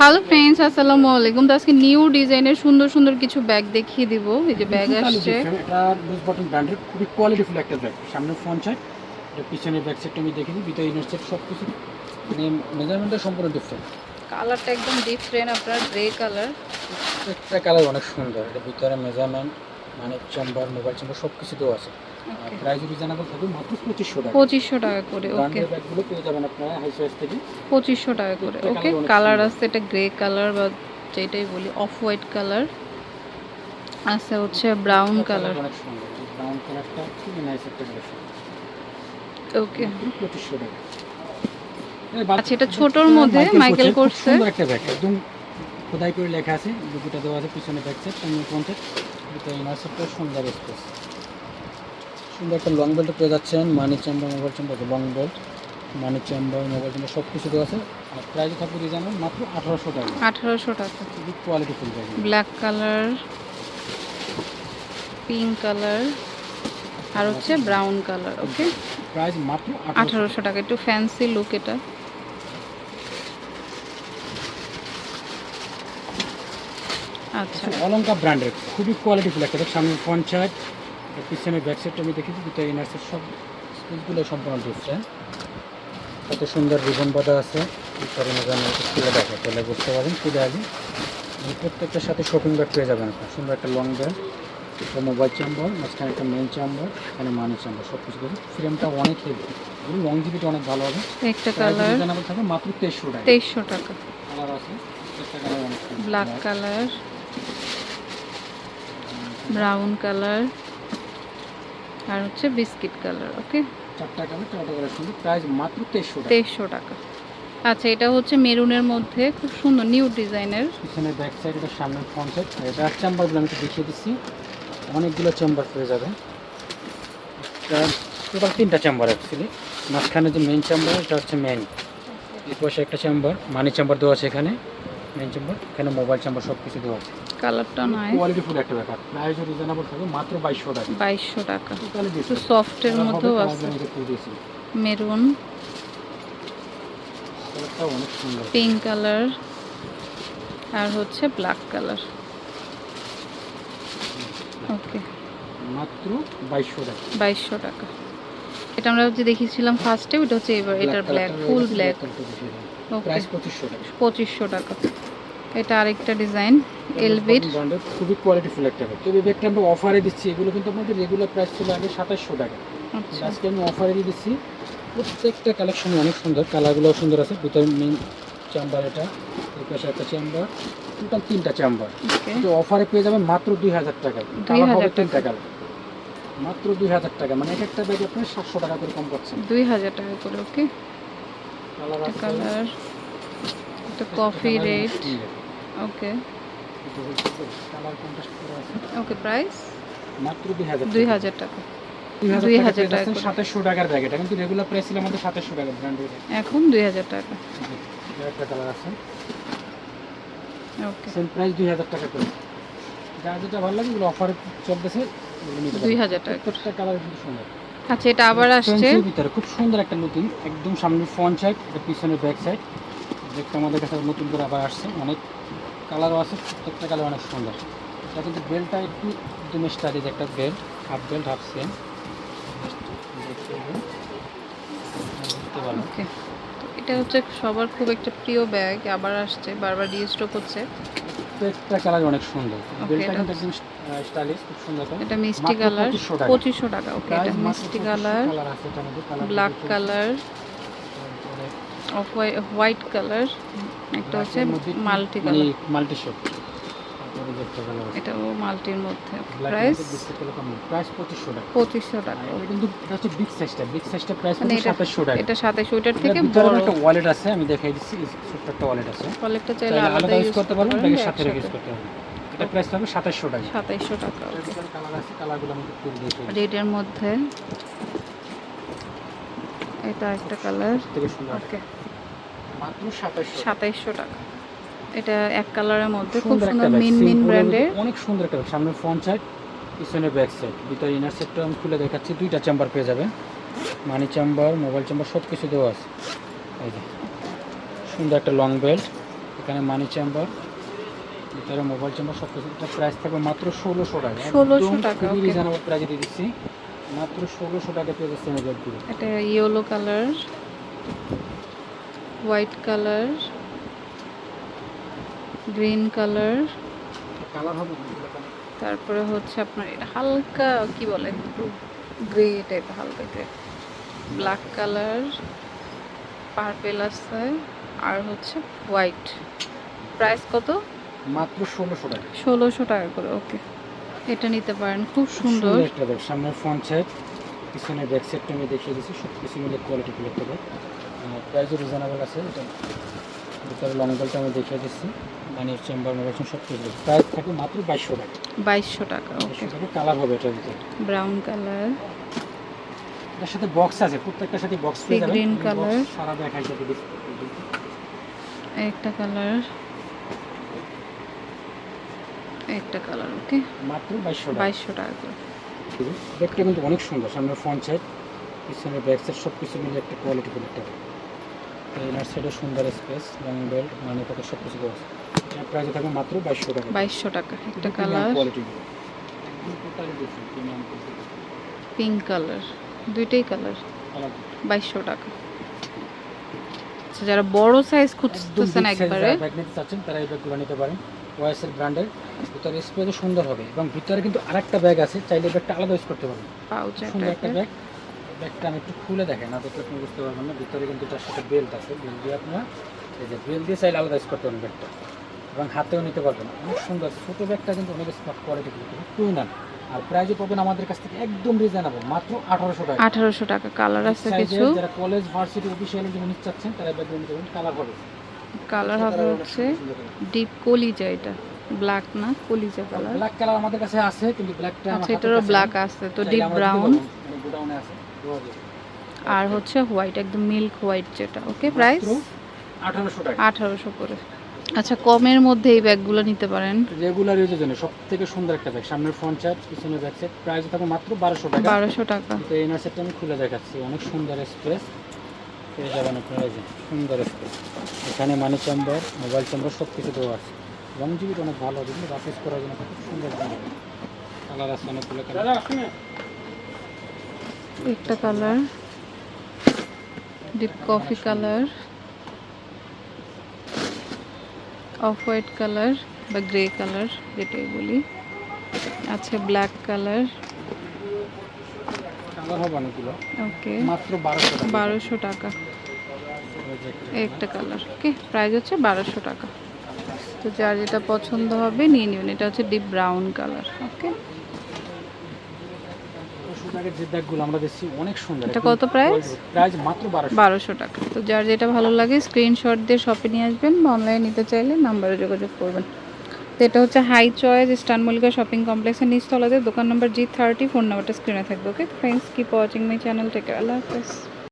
Hello friends আসসালামু আলাইকুম। তো আজকে নিউ ডিজাইনের সুন্দর সুন্দর কিছু ব্যাগ দেখিয়ে দিব। এই যে ব্যাগ আসছে। এটা লুজ বটন ব্র্যান্ডের খুবই কোয়ালিটিফুল একটা ব্যাগ সামনে ফ্রন্ট সাইড এটা পিছনে ব্যাক সাইডটা আমি দেখে দিই ভিতরে ইনার সাইড সব কিছু মানে মেজারমেন্টটা সম্পূর্ণ ডিফারেন্ট কালারটা একদম ডিফারেন্ট আপনার গ্রে কালার একটা কালার অনেক সুন্দর এটা ভিতরে মেজারমেন্ট মানে চেম্বার মোবাইল চেম্বার সব কিছু দেওয়া আছে। প্রাইস রিজনেবল থাকবে মাত্র পঁচিশশো টাকা। পঁচিশশো টাকা করে ওকে ব্যাগগুলো পেয়ে যাবেন আপনারা হাই সাইজ থেকে। পঁচিশশো টাকা করে ওকে কালার আছে এটা গ্রে কালার বা যেটাই বলি অফ হোয়াইট কালার আছে হচ্ছে ব্রাউন কালার অনেক সুন্দর। ব্রাউন কালারটা খুবই নাইস একটা কালেকশন ওকে টাকা। আচ্ছা, এটা ছোটর মধ্যে মাইকেল করছে। সুন্দর একটা ব্যাগ একদম খোদাই করে লেখা আছে। দেওয়া আছে পিছনে সাইড ইনার সাইডটা সুন্দর স্পেস। সুন্দর একটা লং বেল্ট পেয়ে যাচ্ছেন money chamber mobile chamber long belt money chamber mobile chamber সব কিছু দেওয়া আছে আর প্রাইস থাকবে রিজার্ভ মাত্র আঠারোশো টাকা। আঠারোশো টাকা। খুবই quality full bag black colour pink colour আর হচ্ছে ব্রাউন কালার ওকে প্রাইস মাত্র আঠারোশো টাকা। একটু ফ্যান্সি লুক এটা। আচ্ছা। অলঙ্কা ব্র্যান্ডের খুবই কোয়ালিটি ফুল একটা। সামনে সাইড পিছনে ব্যাক সাইডটা আমি দেখেছি দুটো ইনার সাইড সব স্পেসগুলো সম্পূর্ণ ডিফারেন্ট কত সুন্দর রিবন বাঁধা আছে খুলে দেখে তাহলে বুঝতে পারেন খুলে আগে এই প্রত্যেকটার সাথে শপিং ব্যাগ পেয়ে যাবেন আপনার সুন্দর একটা লং ব্যাগ একটা মোবাইল চাম্বার মাঝখানে একটা মেন চাম্বার এখানে মানি চেম্বার সব কিছু দেবে ফ্রেমটা অনেক হেভি লংজিভিটি অনেক ভালো হবে। একটা কালার রিজনেবল থাকবে মাত্র তেইশশো টাকা। তেইশশো টাকা। কালার আছে। ব্ল্যাক কালার ব্রাউন কালার আর হচ্ছে বিস্কিট কালার ওকে? চারটা কালার চারটা কালার সুন্দর। প্রাইস মাত্র তেইশশো টাকা। তেইশশো টাকা। আচ্ছা এটা হচ্ছে মেরুনের মধ্যে খুব সুন্দর নিউ ডিজাইনের। এখানে ব্যাক সাইড এটা সামনের ফ্রন্ট সাইড এটা চেম্বারগুলো আমি দেখিয়ে দিচ্ছি। অনেকগুলো চেম্বার পেয়ে যাবে টোটাল তিনটা চেম্বার অ্যাকচুয়ালি মাঝখানে যে মেইন চেম্বার এটা হচ্ছে মেইন এই পাশে একটা চেম্বার মানি চেম্বার দেওয়া আছে এখানে। মেইন চেম্বার এখানে মোবাইল চেম্বার সব কিছু দেওয়া আছে। কালারটা নয় কোয়ালিটি ফুল একটা ব্যাপার। প্রাইসও রিজনেবল থাকবে মাত্র বাইশশো টাকা। বাইশশো টাকা। টোটালি একটু সফটের মধ্যেও আছে। মেরুন। পিঙ্ক কালার আর হচ্ছে ব্ল্যাক কালার ওকে মাত্র বাইশশো টাকা। বাইশশো টাকা। এটা আমরা যে দেখিয়েছিলাম ফার্স্টে ওটা হচ্ছে এবার এটার black full black okay price পঁচিশশো টাকা। পঁচিশশো টাকা। এটা আরেকটা ডিজাইন ব্র্যান্ডের খুবই কোয়ালিটিফুল একটা ব্যাগ তবে ব্যাগটা আমরা অফারে দিচ্ছি এগুলো কিন্তু আপনাদের রেগুলার প্রাইস ছিল আগে সাতাশশো টাকা। আচ্ছা। আজকে আমি অফারে দিয়ে দিচ্ছি প্রত্যেকটা কালেকশন অনেক সুন্দর কালারগুলো সুন্দর আছে। ভিতরে মেন চেম্বার এটা এই পাশে একটা চেম্বার টোটাল তিনটা চেম্বার তো অফারে পেয়ে যাবেন মাত্র দুই হাজার টাকা 2000 তিনটা কালার মাত্র দুই হাজার টাকা মানে এক একটা ব্যাগ আপনি সাতশো টাকা করে কম পাচ্ছেন দুই হাজার টাকা করে ওকে কালার কালার একটা coffee red okay colour contrast করা আছে। ওকে প্রাইস মাত্র দুই হাজার দুই হাজার টাকা। দুই হাজার টাকা। সাতাশশো টাকার ব্যাগ এটা কিন্তু রেগুলার প্রাইস ছিল আমাদের সাতাশশো টাকা ব্র্যান্ডের এখন দুই হাজার টাকা। একটা কালার আছে। ওকে সেম প্রাইস দুই হাজার টাকা করে। যা যেটা ভালো লাগে অফারে চলতেছে দুই। হাজার টাকা। প্রত্যেকটা কালার কিন্তু সুন্দর। আচ্ছা এটা আবার আসছে। ভিতরে খুব সুন্দর একটা লুকিং একদম সামনে ফ্রন্ট সাইড এটা পিছনে ব্যাক সাইড দেখতে আমাদের কাছে নতুন করে আবার আসছে অনেক কালারও আছে প্রত্যেকটা কালার অনেক সুন্দর। এটা কিন্তু বেল্টটা একটু একদম স্টাইলিশ একটা belt half belt half same okay এটা হচ্ছে সবার খুব একটা প্রিয় ব্যাগ আবার আসছে বারবার রিস্টক হচ্ছে। প্রত্যেকটা কালার অনেক সুন্দর। বেল্টটা কিন্তু একদম স্টাইলিশ খুব সুন্দর এটা মিষ্টি কালার 2500 টাকা। ওকে এটা মিষ্টি colour black colour white colour একটা হচ্ছে মাল্টি কালার মাল্টি শপ এটাও মাল্টির মধ্যে। প্রাইস প্রাইস 2500 টাকা। পঁচিশশো টাকা। এটা কিন্তু এটা হচ্ছে বিগ সাইজটা বিগ সাইজটা প্রাইস মানে 2700 টাকা। এটা থেকে বড়। একটা ওয়ালেট আছে আমি দেখাই দিচ্ছি। একটা ওয়ালেট আছে। কলেকটা চাইলে আলাদা ইউজ করতে পারবেন ব্যাগের সাথে রেখে ইউজ করতে পারবেন এটা প্রাইস থাকবে 2700 টাকা। সাতাইশশো টাকা এটার কালার আছে কালারগুলো আমি একটু মধ্যে। এটা কালার থেকে সুন্দর। ওকে মাত্র 2700 সাতাইশশো টাকা। এটা এক কালারের মধ্যে খুব সুন্দর মিন মিন ব্র্যান্ডের অনেক সুন্দর একটা সামনে ফ্রন্ট সাইড পিছনে ব্যাক সাইড ভিতরে ইনার সাইডটা আমি খুলে দেখাচ্ছি দুইটা চেম্বার পেয়ে যাবেন। মানি চেম্বার মোবাইল চেম্বার সব কিছু দেওয়া আছে। এই যে সুন্দর একটা লং বেল্ট এখানে মানি চেম্বার ভিতরে মোবাইল চেম্বার সব কিছু এটা প্রাইস থাকবে মাত্র ষোলোশো টাকা। 1600 টাকা. রিজনেবল প্রাইজে দিয়ে দিচ্ছি। মাত্র ষোলোশো টাকা পেয়ে যাচ্ছে এটা yellow colour white colour green colour. তারপরে হচ্ছে আপনার এটা হালকা কি বলে? একটু গ্রে টাইপ হালকা গ্রে ব্ল্যাক কালার পার্পেল আছে আর হচ্ছে হোয়াইট প্রাইস কত? মাত্র ষোলোশো টাকা। ষোলোশো টাকা করে ওকে। এটা নিতে পারেন খুব সুন্দর একটা ব্যাগ সামনে ফ্রন্ট সাইড পিছনে ব্যাক সাইডটা আমি দেখিয়ে দিচ্ছি সব কিছু মিলে কোয়ালিটি ফুল একটা ব্যাগ প্রাইসও রিজনেবল আছে এটা ভিতরে লং বেলটা আমি দেখিয়ে দিচ্ছি। মানে চেম্বার মোবাইল সব কিছু প্রাইস থাকে মাত্র বাইশশো টাকা। বাইশশো টাকা ওকে কালার হবে এটার ভিতরে। ব্রাউন কালার এটার সাথে বক্স আছে প্রত্যেকটার সাথে বক্স পেয়ে যাবেন। green আমি সারা একসাথে দিচ্ছি একটা কালার একটা কালার ওকে মাত্র বাইশশো টাকা। বাইশশো টাকা। করে ব্যাগটা কিন্তু অনেক সুন্দর। সামনে ফ্রন্ট সাইড পিছনে ব্যাক সাইড সব কিছু মিলে একটা কোয়ালিটি ফুল একটা সাইডে সুন্দর স্পেস লং বেল্ট মানে পকেট সব কিছু দেওয়া আছে। এটার প্রাইস থাকবে মাত্র বাইশশো টাকা। বাইশশো টাকা একটা কালার কোয়ালিটি পিঙ্ক কালার দুইটাই কালার বাইশশো টাকা। আচ্ছা যারা বড় সাইজ খুঁজতেছেন একবারে। ব্যাগ নিতে চাচ্ছেন তারা এই ব্যাগগুলো নিতে পারেন। ওয়াইসের ব্র্যান্ডের ভিতরে স্পেসও সুন্দর হবে এবং ভিতরে কিন্তু আরেকটা ব্যাগ আছে চাইলে ব্যাগটা আলাদা ইউজ করতে পারবেন। পাউচ সুন্দর একটা ব্যাগ ব্যাগটা আমি একটু খুলে দেখেন না দেখলে আপনি বুঝতে পারবেন না ভিতরে কিন্তু তার সাথে বেল্ট আছে বেল্ট দিয়ে আপনার এই যে বেল্ট দিয়ে চাইলে আলাদা করতে পারবেন ব্যাগটা। এবং হাতেও নিতে পারবেন। অনেক সুন্দর ছোটো ব্যাগটা কিন্তু অনেক স্মার্ট কোয়ালিটি কিন্তু খুবই না আর প্রাইজও পাবেন আমাদের কাছ থেকে একদম রিজনেবল মাত্র আঠারোশো টাকা। আঠারোশো টাকা কালার আছে কিছু। যারা কলেজ ভার্সিটি অফিসিয়ালি যদি নিতে চাচ্ছেন তারা ব্যাগ নিতে পারেন কালার হবে। কালার হবে হচ্ছে ডিপ কলিজা এটা। ব্ল্যাক না কলিজা কালার ব্ল্যাক কালার আমাদের কাছে আছে কিন্তু ব্ল্যাকটা আচ্ছা এটারও ব্ল্যাক আছে তো ডিপ ব্রাউন গোডাউনে আছে। আর হচ্ছে হোয়াইট একদম মিল্ক হোয়াইট যেটা ওকে প্রাইস আঠারোশো টাকা। আঠারোশো করে। আচ্ছা কমের মধ্যে এই ব্যাগগুলো নিতে পারেন। রেগুলার ইউজের জন্য সব থেকে সুন্দর একটা ব্যাগ সামনের ফ্রন্ট চার্জ পিছনে ব্যাক সাইড প্রাইস থাকবে মাত্র বারোশো টাকা। বারোশো টাকা। তো এই নার্সেটটা আমি খুলে দেখাচ্ছি অনেক সুন্দর স্পেস পেয়ে যাবেন আপনারা এই যে সুন্দর স্পেস এখানে মানি চেম্বার মোবাইল চেম্বার সব কিছু দেওয়া আছে। রং জিবিটা অনেক ভালো কিন্তু রাফিস করার জন্য খুব সুন্দর কালার আছে অনেকগুলো কালার একটা colour deep coffee colour off white colour বা গ্রে কালার যেটাই বলি। আছে ব্ল্যাক কালার। ওকে মাত্র বারোশো টাকা। একটা কালার। ওকে প্রাইস হচ্ছে বারোশো টাকা। তো যার যেটা পছন্দ হবে নিয়ে নেবেন। এটা হচ্ছে ডিপ ব্রাউন কালার। ওকে সুতাকের যে ব্যাগগুলো আমরা দেখছি অনেক সুন্দর। এটা কত price? প্রাইস মাত্র বারোশো। বারোশো টাকা। তো যার যেটা ভালো লাগে স্ক্রিনশট দিয়ে শপে নিয়ে আসবেন বা অনলাইনে নিতে চাইলে নাম্বারে যোগাযোগ করবেন। তো এটা হচ্ছে হাই চয়েস মল্লিকা শপিং কমপ্লেক্সের নিচতলাতে। দোকান নাম্বার জি থার্টি ফোন নাম্বারটা স্ক্রিনে থাকবে okay friends keep watching my channel থেকে আল্লাহ হাফেজ।